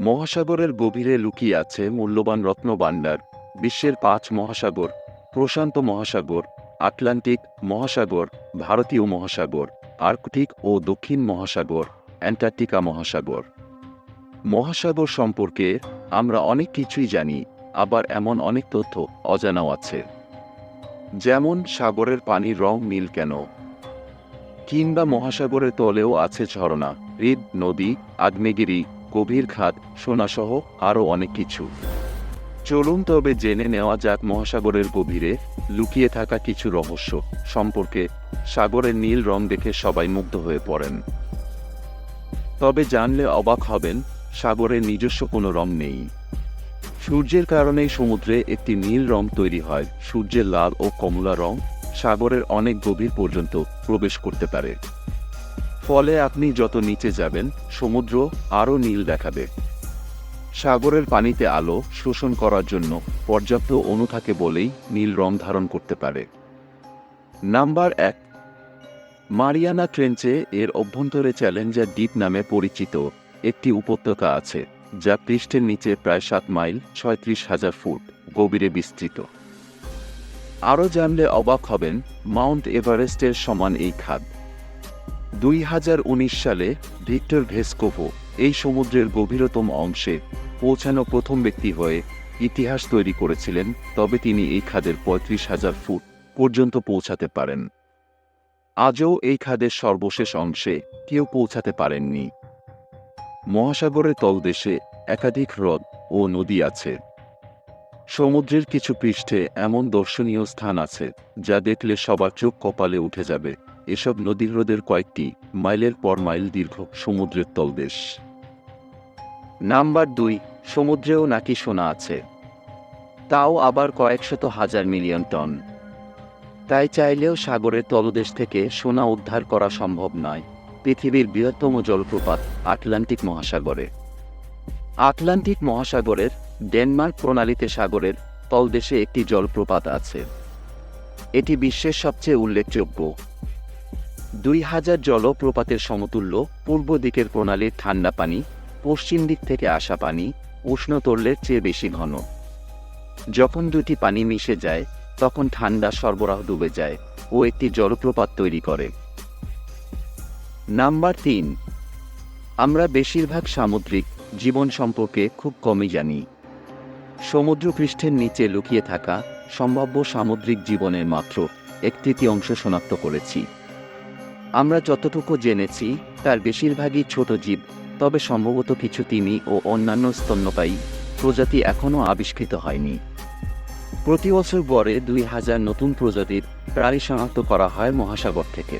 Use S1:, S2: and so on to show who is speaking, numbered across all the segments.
S1: মহাসাগরের গভীরে লুকিয়ে আছে মূল্যবান রত্নভাণ্ডার বিশ্বের পাঁচ মহাসাগর, প্রশান্ত মহাসাগর, আটলান্টিক মহাসাগর, ভারতীয় মহাসাগর, আর্কটিক ও দক্ষিণ মহাসাগর, অ্যান্টার্কটিকা মহাসাগর। মহাসাগর সম্পর্কে আমরা অনেক কিছুই জানি, আবার এমন অনেক তথ্য অজানাও আছে। যেমন, সাগরের পানির রং নীল কেন? কিংবা মহাসাগরের তলেও আছে ঝরনা হৃদ, নদী, আগ্নেয়গিরি গভীর খাত সোনাসহ আরও অনেক কিছু। চলুন তবে জেনে নেওয়া যাক মহাসাগরের গভীরে লুকিয়ে থাকা কিছু রহস্য সম্পর্কে। সাগরের নীল রং দেখে সবাই মুগ্ধ হয়ে পড়েন। তবে জানলে অবাক হবেন, সাগরের নিজস্ব কোনো রং নেই। সূর্যের কারণেই সমুদ্রে একটি নীল রং তৈরি হয়। সূর্যের লাল ও কমলা রং সাগরের অনেক গভীর পর্যন্ত প্রবেশ করতে পারে। ফলে আপনি যত নিচে যাবেন, সমুদ্র আরও নীল দেখাবে। সাগরের পানিতে আলো শোষণ করার জন্য পর্যাপ্ত অণু থাকে বলেই নীল রং ধারণ করতে পারে। নাম্বার এক, মারিয়ানা ট্রেঞ্চে এর অভ্যন্তরে চ্যালেঞ্জার দ্বীপ নামে পরিচিত একটি উপত্যকা আছে, যা পৃষ্ঠের নিচে প্রায় সাত মাইল ছয়ত্রিশ হাজার ফুট গভীরে বিস্তৃত। আরও জানলে অবাক হবেন, মাউন্ট এভারেস্টের সমান এই খাদ। দুই হাজার উনিশ সালে ভিক্টর ভেসকোভো এই সমুদ্রের গভীরতম অংশে পৌঁছানো প্রথম ব্যক্তি হয়ে ইতিহাস তৈরি করেছিলেন, তবে তিনি এই খাদের পঁয়ত্রিশ হাজার ফুট পর্যন্ত পৌঁছাতে পারেন। আজও এই খাদের সর্বশেষ অংশে কেউ পৌঁছাতে পারেননি। মহাসাগরের তলদেশে একাধিক হ্রদ ও নদী আছে। সমুদ্রের কিছু পৃষ্ঠে এমন দর্শনীয় স্থান আছে, যা দেখলে সবার চোখ কপালে উঠে যাবে। এসব নদী হ্রদের কয়েকটি মাইলের পর মাইল দীর্ঘ সমুদ্রের তলদেশ। নাম্বার দুই, সমুদ্রেও নাকি সোনা আছে। তাও আবার কয়েকশত হাজার মিলিয়ন টন। তাই চাইলেও সাগরের তলদেশ থেকে সোনা উদ্ধার করা সম্ভব নয়। পৃথিবীর বৃহত্তম জলপ্রপাত আটলান্টিক মহাসাগরে। আটলান্টিক মহাসাগরের ডেনমার্ক প্রণালীতে সাগরের তলদেশে একটি জলপ্রপাত আছে। এটি বিশ্বের সবচেয়ে উল্লেখযোগ্য। দুই হাজার জলপ্রপাতের সমতুল্য পূর্ব দিকের প্রণালীর ঠান্ডা পানি, পশ্চিম দিক থেকে আসা পানি, উষ্ণ তরলের চেয়ে বেশি ঘন। যখন দুটি পানি মিশে যায়, তখন ঠান্ডা সরবরাহ ডুবে যায় ও একটি জলপ্রপাত তৈরি করে। নাম্বার তিন, আমরা বেশিরভাগ সামুদ্রিক জীবন সম্পর্কে খুব কমই জানি। সমুদ্রপৃষ্ঠের নিচে লুকিয়ে থাকা সম্ভাব্য সামুদ্রিক জীবনের মাত্র এক তৃতীয়াংশ শনাক্ত করেছি। আমরা যতটুকু জেনেছি, তার বেশিরভাগই ছোট জীব, তবে সম্ভবত কিছু তিমি ও অন্যান্য স্তন্যপায়ী প্রজাতি এখনও আবিষ্কৃত হয়নি। প্রতি বছর গড়ে দুই হাজার নতুন প্রজাতির প্রাণী শনাক্ত করা হয় মহাসাগর থেকে।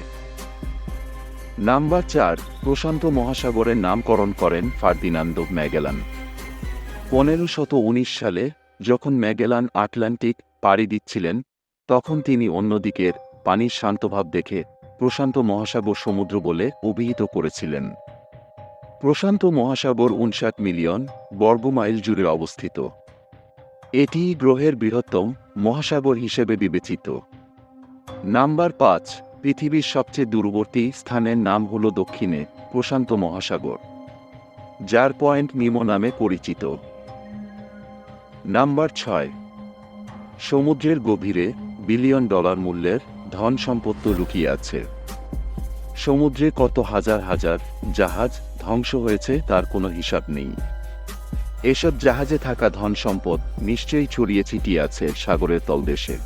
S1: নাম্বার চার, প্রশান্ত মহাসাগরের নামকরণ করেন ফার্দিনান্দো ম্যাগেলান। পনেরো শত উনিশ সালে যখন ম্যাগেলান আটলান্টিক পাড়ি দিচ্ছিলেন, তখন তিনি অন্যদিকের পানির শান্তভাব দেখে প্রশান্ত মহাসাগর সমুদ্র বলে অভিহিত করেছিলেন। প্রশান্ত মহাসাগর উনষাট মিলিয়ন বর্গমাইল জুড়ে অবস্থিত। এটি গ্রহের বৃহত্তম মহাসাগর হিসেবে বিবেচিত। নাম্বার পাঁচ, পৃথিবীর সবচেয়ে দূরবর্তী স্থানের নাম হল দক্ষিণে প্রশান্ত মহাসাগর, যার পয়েন্ট নিমো নামে পরিচিত। নাম্বার ছয়, সমুদ্রের গভীরে বিলিয়ন ডলার মূল্যের ধন সম্পত্ত লুকিয়ে আছে। সমুদ্রে কত হাজার হাজার জাহাজ ধ্বংস হয়েছে তার কোনো হিসাব নেই। এসব জাহাজে থাকা ধন সম্পদ নিশ্চয়ই ছড়িয়ে ছিটিয়ে আছে সাগরের তলদেশে।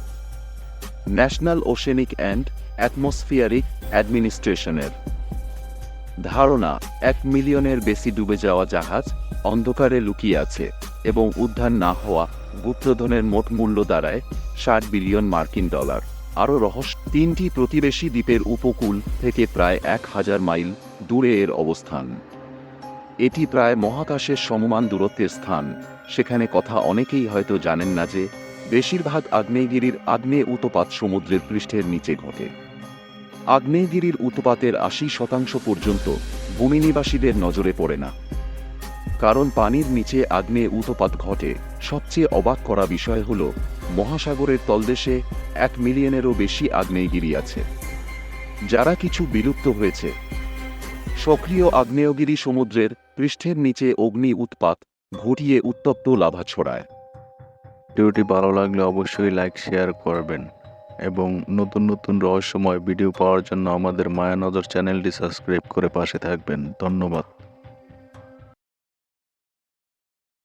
S1: ন্যাশনাল ওশেনিক অ্যান্ড অ্যাটমসফিয়ারিক অ্যাডমিনিস্ট্রেশনের ধারণা, এক মিলিয়নের বেশি ডুবে যাওয়া জাহাজ অন্ধকারে লুকিয়ে আছে এবং উদ্ধার না হওয়া গুপ্তধনের মোট মূল্য দাঁড়ায় ষাট বিলিয়ন মার্কিন ডলার। আরও রহস্য। তিনটি প্রতিবেশী দ্বীপের উপকূল থেকে প্রায় এক হাজার মাইল দূরে এর অবস্থান। এটি প্রায় মহাকাশের সমমান দূরত্বের স্থান। সেখানে কথা অনেকেই হয়তো জানেন না যে, বেশিরভাগ আগ্নেয়গিরির আগ্নেয় উতপাত সমুদ্রের পৃষ্ঠের নিচে ঘটে। আগ্নেয়গিরির উতপাতের আশি শতাংশ পর্যন্ত ভূমিনিবাসীদের নজরে পড়ে না। কারণ পানির নিচে আগ্নেয় উতপাত ঘটে। সবচেয়ে অবাক করা বিষয় হল, মহাসাগরের তলদেশে এক মিলিয়নেরও বেশি আগ্নেয়গিরি আছে। যারা কিছু বিলুপ্ত হয়েছে। সক্রিয় আগ্নেয়গিরি সমুদ্রের পৃষ্ঠের নিচে অগ্নি উৎপাত ঘটিয়ে উত্তপ্ত লাভা ছড়ায়।
S2: ভিডিওটি ভালো লাগলে অবশ্যই লাইক, শেয়ার করবেন এবং নতুন নতুন রহস্যময় ভিডিও পাওয়ার জন্য আমাদের মায়ানজর চ্যানেলটি সাবস্ক্রাইব করে পাশে থাকবেন। ধন্যবাদ।